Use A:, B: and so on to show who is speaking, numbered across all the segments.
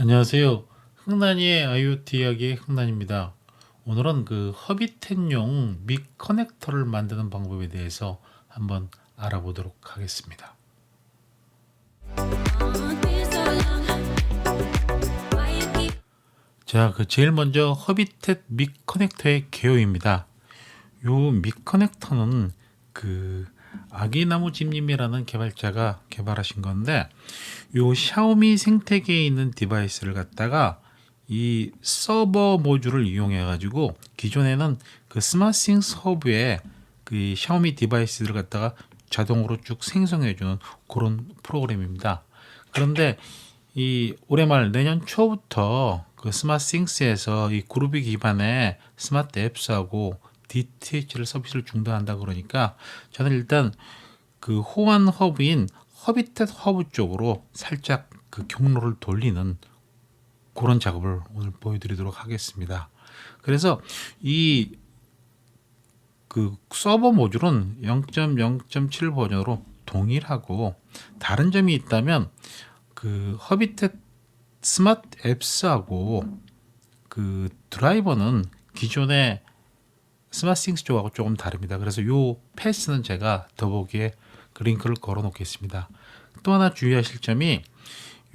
A: 안녕하세요. 흥난이의 IoT 이야기 흥난입니다. 오늘은 그 허비텐용 믹 커넥터를 만드는 방법에 대해서 한번 알아보도록 하겠습니다. 자, 그 제일 먼저 허비텟 믹 커넥터의 개요입니다. 요 믹 커넥터는 그 아기나무 집님이라는 개발자가 개발하신 건데 요 샤오미 생태계에 있는 디바이스를 갖다가 이 서버 모듈을 이용해 가지고 기존에는 그 스마트싱스 허브에 그 샤오미 디바이스를 갖다가 자동으로 쭉 생성해 주는 그런 프로그램입니다. 그런데 이 올해 말 내년 초부터 그 스마트싱스에서 이 그룹이 기반의 스마트 앱스하고 DTH를 서비스를 중단한다 그러니까 저는 일단 그 호환 허브인 허비텟 허브 쪽으로 살짝 그 경로를 돌리는 그런 작업을 오늘 보여드리도록 하겠습니다. 그래서 이 그 서버 모듈은 0.0.7 버전으로 동일하고 다른 점이 있다면 그 허비텟 스마트 앱스하고 그 드라이버는 기존의 스마트싱스 쪽하고 조금 다릅니다. 그래서 요 패스는 제가 더보기에 그 링크를 걸어 놓겠습니다. 또 하나 주의하실 점이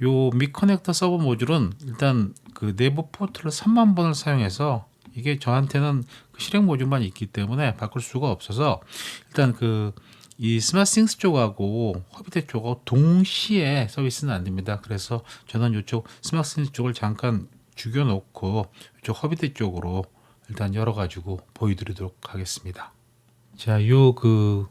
A: 요 미커넥터 서버 모듈은 일단 그 내부 포트를 3만 번을 사용해서 이게 저한테는 그 실행 모듈만 있기 때문에 바꿀 수가 없어서 일단 그 이 스마트싱스 쪽하고 허비텍 쪽하고 동시에 서비스는 안 됩니다. 그래서 저는 이쪽 스마트싱스 쪽을 잠깐 죽여놓고 이쪽 허비텍 쪽으로 일단 열어가지고 보여드리도록 하겠습니다. 자, 요 그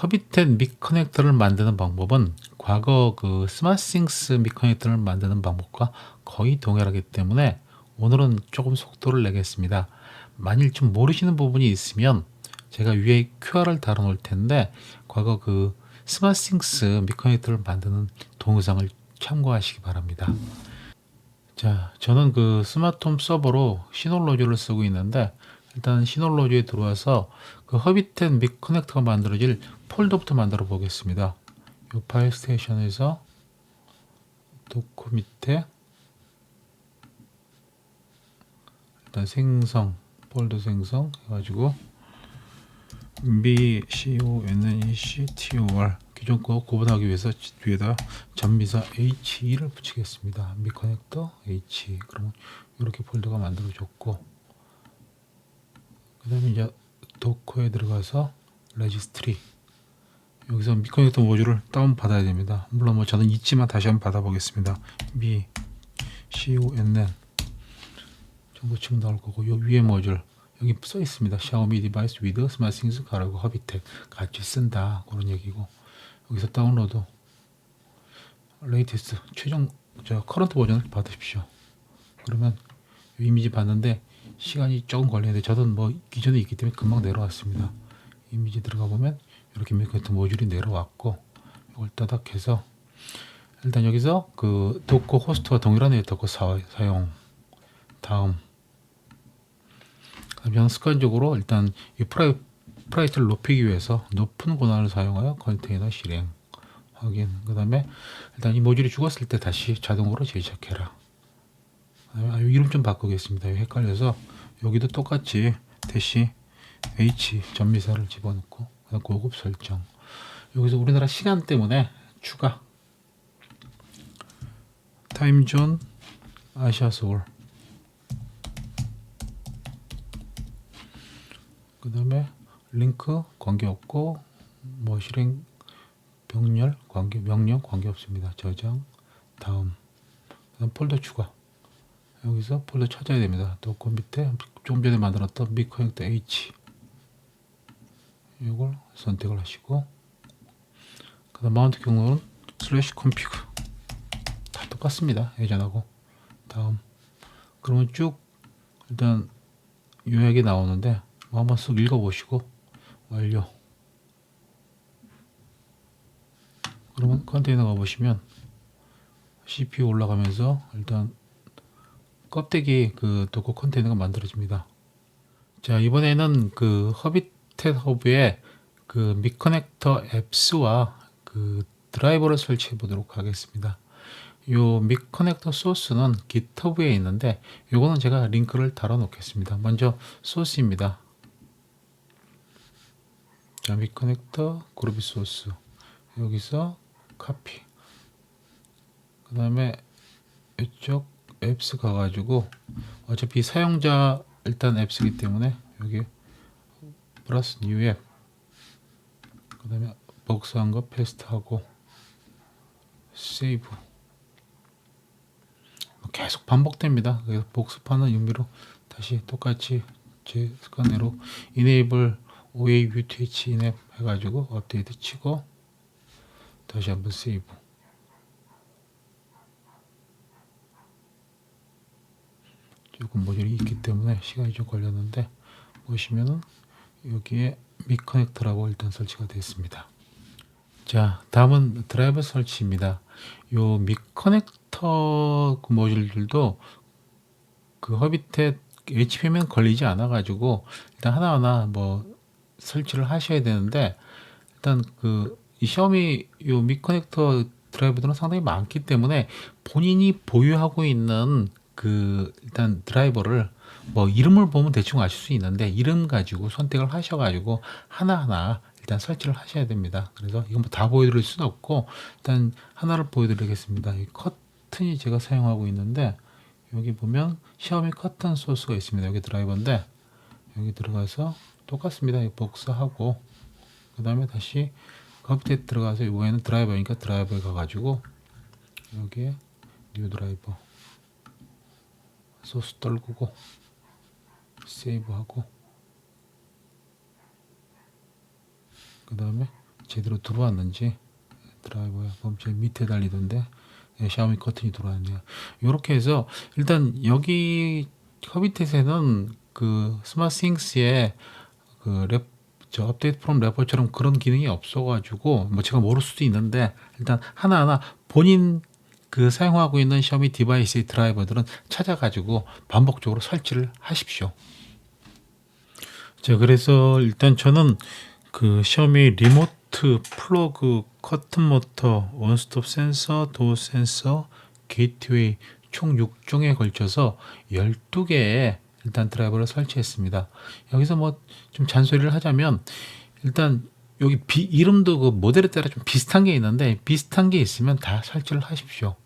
A: 허비텍 믹 커넥터를 만드는 방법은 과거 그 스마트싱스 믹 커넥터를 만드는 방법과 거의 동일하기 때문에 오늘은 조금 속도를 내겠습니다. 만일 좀 모르시는 부분이 있으면 제가 위에 QR을 달아 놓을 텐데 과거 그 스마트싱스 믹 커넥터를 만드는 동영상을 참고하시기 바랍니다. 자, 저는 그 스마트홈 서버로 시놀로즈를 쓰고 있는데 일단 시놀로즈에 들어와서 그 허비텐 믹 커넥터가 만들어질 폴더부터 만들어 보겠습니다. 이 파일 스테이션에서 도코 밑에 일단 생성 폴더 생성 해가지고 b c o n e c t o r 기존 거 구분하기 위해서 뒤에다 전미사 H2를 붙이겠습니다. 미 커넥터 H 그러면 이렇게 폴더가 만들어졌고 그 다음에 이제 도커에 들어가서 레지스트리 여기서 미 커넥터 모듈을 다운 받아야 됩니다. 물론 뭐 저는 있지만 다시 한번 받아보겠습니다. B C O N N 정보 치면 나올 거고 요 위에 모듈 여기 써 있습니다. 샤오미 디바이스 위드 스마트싱스 가라고 허비텍 같이 쓴다 그런 얘기고 여기서 다운로드 레이티스트 최종 저 커런트 버전을 받으십시오. 그러면 이미지 봤는데 시간이 조금 걸리는데 저도 뭐 기존에 있기 때문에 금방 내려왔습니다. 이미지 들어가 보면 이렇게 미크트 모듈이 내려왔고 이걸 따닥해서 일단 여기서 그 도커 호스트와 동일한 네트워크 사, 사용 다음 그냥 습관적으로 일단 이 프라이, 프라이트를 높이기 위해서 높은 권한을 사용하여 컨테이너 실행 확인. 그 다음에 일단 이 모듈이 죽었을 때 다시 자동으로 재시작해라. 아, 이름 좀 바꾸겠습니다. 헷갈려서 여기도 똑같이 대시 H 전미사를 집어넣고 그다음 고급 설정. 여기서 우리나라 시간 때문에 추가. 타임존 아시아 서울. 그 다음에 링크 관계없고 뭐 실행 병렬 관계 명령 관계없습니다. 저장 다음. 폴더 추가. 여기서 폴더 찾아야 됩니다. 또 그 밑에 좀 전에 만들었던 미커넥터 H. 이걸 선택을 하시고. 그다음 마운트 경로는 슬래시 컴피그. 다 똑같습니다. 예전하고. 다음. 그러면 쭉 일단 요약이 나오는데 뭐 한번 쓱 읽어보시고 완료. 그러면 컨테이너 가 보시면 CPU 올라가면서 일단 껍데기 그 도커 컨테이너가 만들어집니다. 자 이번에는 그 허비텟 허브에 그 미커넥터 앱스와 그 드라이버를 설치해 보도록 하겠습니다. 요믹 커넥터 소스는 GitHub에 있는데 요거는 제가 링크를 달아 놓겠습니다. 먼저 소스입니다. 자, 믹 커넥터 그루비 소스 여기서 카피 그 다음에 이쪽 앱스 가가지고 어차피 사용자 일단 앱스기 때문에 여기 플러스 뉴 앱. 그 다음에 복사한 거 페스트하고 세이브. 뭐 계속 반복됩니다. 그래서 복습하는 의미로 다시 똑같이 제 습관대로 enable OA UTH in앱 해가지고 업데이트 치고 다시 한번 세이브. 조금 모듈이 있기 때문에 시간이 좀 걸렸는데 보시면은 여기에 미 커넥터라고 일단 설치가 되어 있습니다. 자, 다음은 드라이버 설치입니다. 요 미 커넥터 그 모듈들도 그 허비텟 HP면 걸리지 않아 가지고 일단 하나하나 뭐 설치를 하셔야 되는데 일단 그이 샤오미 요 미 커넥터 드라이버들은 상당히 많기 때문에 본인이 보유하고 있는 그 일단 드라이버를 뭐 이름을 보면 대충 아실 수 있는데 이름 가지고 선택을 하셔 가지고 하나하나 일단 설치를 하셔야 됩니다. 그래서 이건 뭐 다 보여드릴 수는 없고 일단 하나를 보여드리겠습니다. 이 커튼이 제가 사용하고 있는데 여기 보면 샤오미 커튼 소스가 있습니다. 여기 드라이버인데 여기 들어가서 똑같습니다. 이 복사하고 그 다음에 다시 컴퓨터에 들어가서 이번에는 드라이버니까 드라이버에 가가지고 여기에 뉴 드라이버 소스 떨구고 세이브하고 그 다음에 제대로 들어왔는지 드라이버에 보면 제일 밑에 달리던데 예, 샤오미 커튼이 들어왔네요. 이렇게 해서 일단 여기 허비텟에는 그 스마트 싱스에 그 랩 저 업데이트 프롬 래퍼처럼 그런 기능이 없어가지고 뭐 제가 모를 수도 있는데 일단 하나하나 본인 그 사용하고 있는 샤오미 디바이스의 드라이버들은 찾아가지고 반복적으로 설치를 하십시오. 자, 그래서 일단 저는 그 샤오미 리모트 플러그 커튼 모터 원스톱 센서 도어 센서 게이트웨이 총 6종에 걸쳐서 12개의 일단 드라이버를 설치했습니다. 여기서 뭐 좀 잔소리를 하자면 일단 여기 비, 이름도 그 모델에 따라 좀 비슷한 게 있는데 비슷한 게 있으면 다 설치를 하십시오.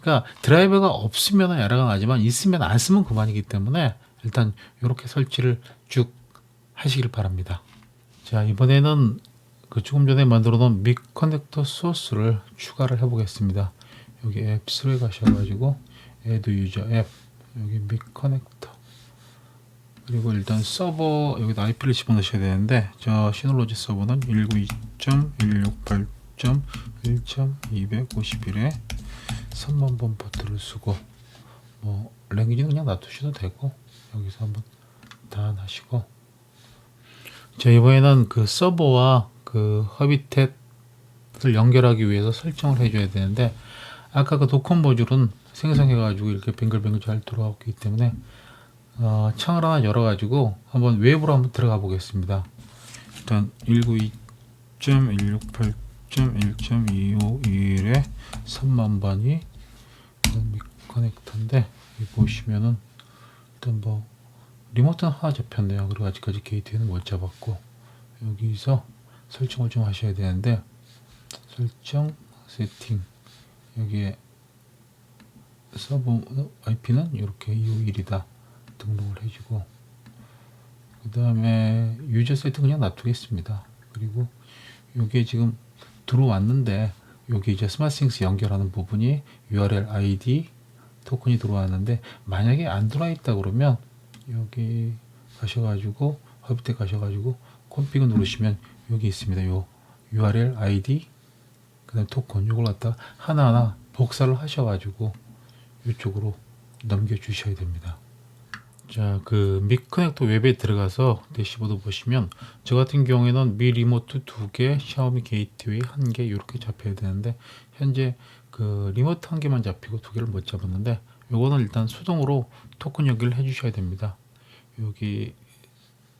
A: 그러니까 드라이버가 없으면 에러가 나지만 있으면 안 쓰면 그만이기 때문에 일단 이렇게 설치를 쭉 하시길 바랍니다. 자 이번에는 그 조금 전에 만들어 놓은 믹 커넥터 소스를 추가를 해 보겠습니다. 여기 앱스에 가셔 가지고 애드 유저 앱 여기 믹 커넥터 그리고 일단 서버 여기다 IP를 집어넣으셔야 되는데 저 시놀로지 서버는 192.168.1.251에 3만 번 버튼을 쓰고 뭐 랭귀지는 그냥 놔두셔도 되고 여기서 한번 다운하시고. 자 이번에는 그 서버와 그 허비텟을 연결하기 위해서 설정을 해줘야 되는데 아까 그 도컨 모듈은 생성해가지고 이렇게 뱅글뱅글 잘 들어왔기 때문에 어, 창을 하나 열어가지고 한번 외부로 한번 들어가 보겠습니다. 일단 192.168.1.251에 3만 번이 커넥터인데 여기 보시면은 일단 뭐 리모트는 하나 잡혔네요. 그리고 아직까지 게이트는 못 잡았고 여기서 설정을 좀 하셔야 되는데 설정 세팅 여기에 서버 IP는 이렇게 251이다. 등록을 해주고 그 다음에 유저 세트 그냥 놔두겠습니다. 그리고 이게 지금 들어왔는데 여기 이제 스마트싱스 연결하는 부분이 URL ID 토큰이 들어왔는데 만약에 안 들어와 있다 그러면 여기 가셔가지고 허브텍 가셔가지고 콤피그 누르시면 여기 있습니다. 요 URL ID 그다음 토큰 이걸 갖다 하나하나 복사를 하셔가지고 이쪽으로 넘겨 주셔야 됩니다. 자, 그 미커넥터 웹에 들어가서 대시보드 보시면 저 같은 경우에는 미 리모트 두 개, 샤오미 게이트웨이 한 개 이렇게 잡혀야 되는데 현재 그 리모트 한 개만 잡히고 두 개를 못 잡았는데 요거는 일단 수동으로 토큰 연결을 해 주셔야 됩니다. 여기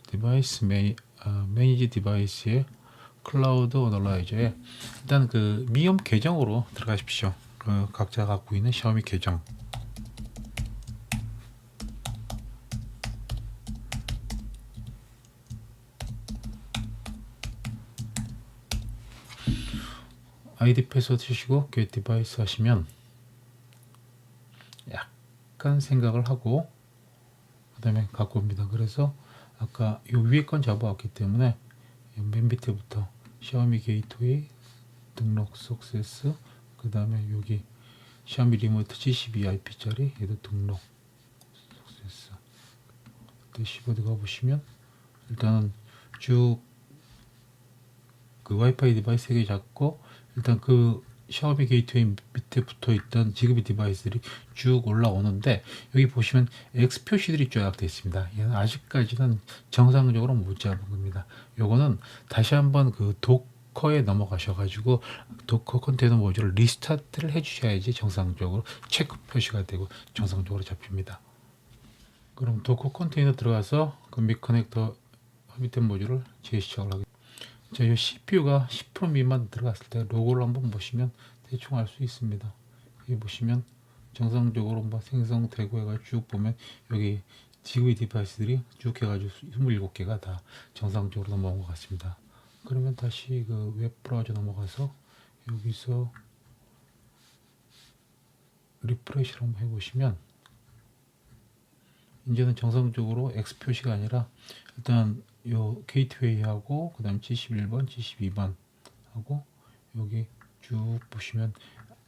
A: 디바이스 매니, 아, 매니지 디바이스에 클라우드 어널라이저에 일단 그 미엄 계정으로 들어가십시오. 그 각자 갖고 있는 샤오미 계정 아이디 패스워드 주시고 get 디바이스 하시면 약간 생각을 하고 그 다음에 갖고 옵니다. 그래서 아까 요 위에 건 잡아왔기 때문에 맨 밑에부터 샤오미 게이트웨이 등록 석세스 그 다음에 여기 샤오미 리모트 G12IP짜리 얘도 등록 석세스 대시보드 가보시면 일단은 쭉 그 와이파이 디바이스 3개 잡고 일단 그 샤오미 게이트웨이 밑에 붙어 있던 지급이 디바이스들이 쭉 올라오는데 여기 보시면 X 표시들이 쫙 되어 있습니다. 얘는 아직까지는 정상적으로 못 잡은 겁니다. 요거는 다시 한번 그 도커에 넘어가셔가지고 도커 컨테이너 모듈을 리스타트를 해주셔야지 정상적으로 체크 표시가 되고 정상적으로 잡힙니다. 그럼 도커 컨테이너 들어가서 그 미커넥터 허비템 모듈을 재시작을 하겠습니다. 자, 이 CPU가 10% 미만 들어갔을 때 로고를 한번 보시면 대충 알 수 있습니다. 여기 보시면 정상적으로 뭐 생성되고 해가지고 쭉 보면 여기 지구의 디바이스들이 쭉 해가지고 27개가 다 정상적으로 넘어온 것 같습니다. 그러면 다시 그 웹 브라우저 넘어가서 여기서 리프레시를 한번 해보시면 이제는 정상적으로 X 표시가 아니라 일단 요 게이트웨이하고 그다음 71번, 72번 하고 여기 쭉 보시면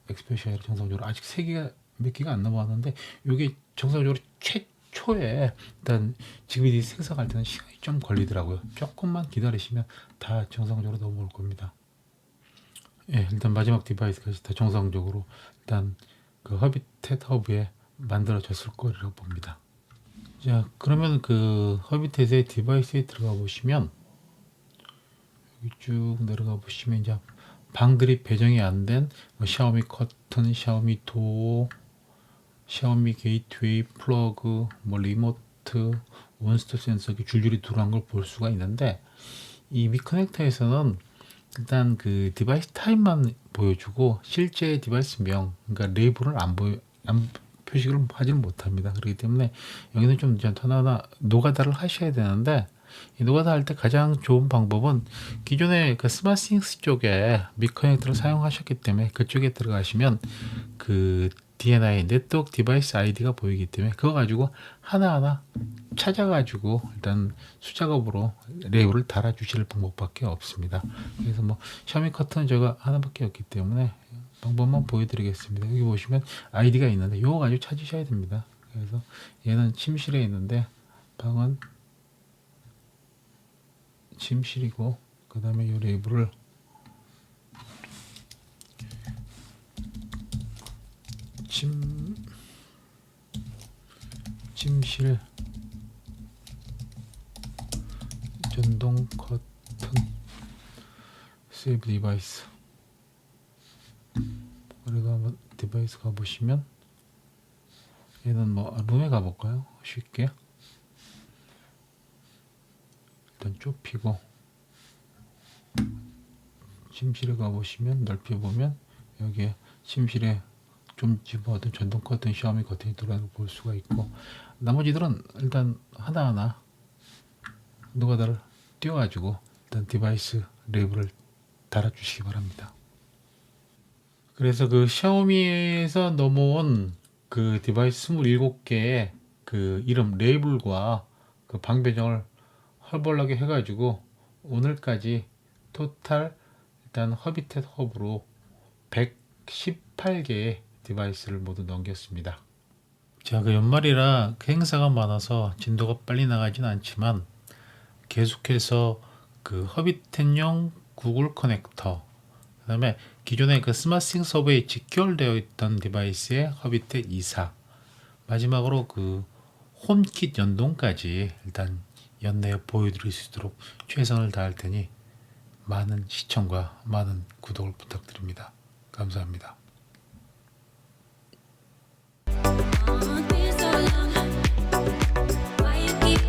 A: 아니라 정상적으로 아직 세 개가 몇 개가 안 넘어왔는데 요게 정상적으로 최초에 일단 지금 이 생성할 때는 시간이 좀 걸리더라고요. 조금만 기다리시면 다 정상적으로 넘어올 겁니다. 예, 일단 마지막 디바이스까지 다 정상적으로 일단 그 허비텟 허브에 만들어졌을 거라고 봅니다. 자, 그러면 그 허비텟의 디바이스에 들어가 보시면 여기 쭉 내려가 보시면 이제 방들이 배정이 안된뭐 샤오미 커튼, 샤오미 도어, 샤오미 게이트웨이, 플러그, 뭐 리모트, 원스톱 센서 이렇게 줄줄이 들어간 걸 볼 수가 있는데 이 미커넥터에서는 일단 그 디바이스 타입만 보여주고 실제 디바이스 명 그러니까 레이블을 안 보여 안 표식을 하지는 못합니다. 그렇기 때문에 여기는 좀 하나하나 노가다를 하셔야 되는데 이 노가다 할 때 가장 좋은 방법은 기존에 그 스마싱스 쪽에 미커넥터를 사용하셨기 때문에 그쪽에 들어가시면 그 DNI 네트워크 디바이스 아이디가 보이기 때문에 그거 가지고 하나하나 찾아가지고 일단 수작업으로 레이블을 달아주실 방법밖에 없습니다. 그래서 뭐 샤미 커튼 제가 하나밖에 없기 때문에 방법만 보여드리겠습니다. 여기 보시면 아이디가 있는데 이거 가지고 찾으셔야 됩니다. 그래서 얘는 침실에 있는데 방은 침실이고 그 다음에 이 레이블을 침 침실 전동 커튼 세이브 디바이스 디바이스 가보시면 얘는 뭐 아, 룸에 가볼까요? 쉽게 일단 좁히고 침실에 가보시면 넓혀보면 여기에 침실에 좀 집어든 전동 커튼, 샤오미 커튼이 들어가는 걸 볼 수가 있고 나머지들은 일단 하나하나 노가다를 띄워가지고 일단 디바이스 레이블을 달아주시기 바랍니다. 그래서 그 샤오미에서 넘어온 그 디바이스 27개의 그 이름 레이블과 그 방배정을 헐벌나게 해가지고 오늘까지 토탈 일단 허비텟 허브로 118개의 디바이스를 모두 넘겼습니다. 자, 그 연말이라 그 행사가 많아서 진도가 빨리 나가진 않지만 계속해서 그 허비텟용 구글 커넥터, 그 다음에 기존의 그 스마싱 서버에 직결되어 있던 디바이스의 허비텟 2사, 마지막으로 그 홈킷 연동까지 일단 연내에 보여드릴 수 있도록 최선을 다할 테니 많은 시청과 많은 구독을 부탁드립니다. 감사합니다.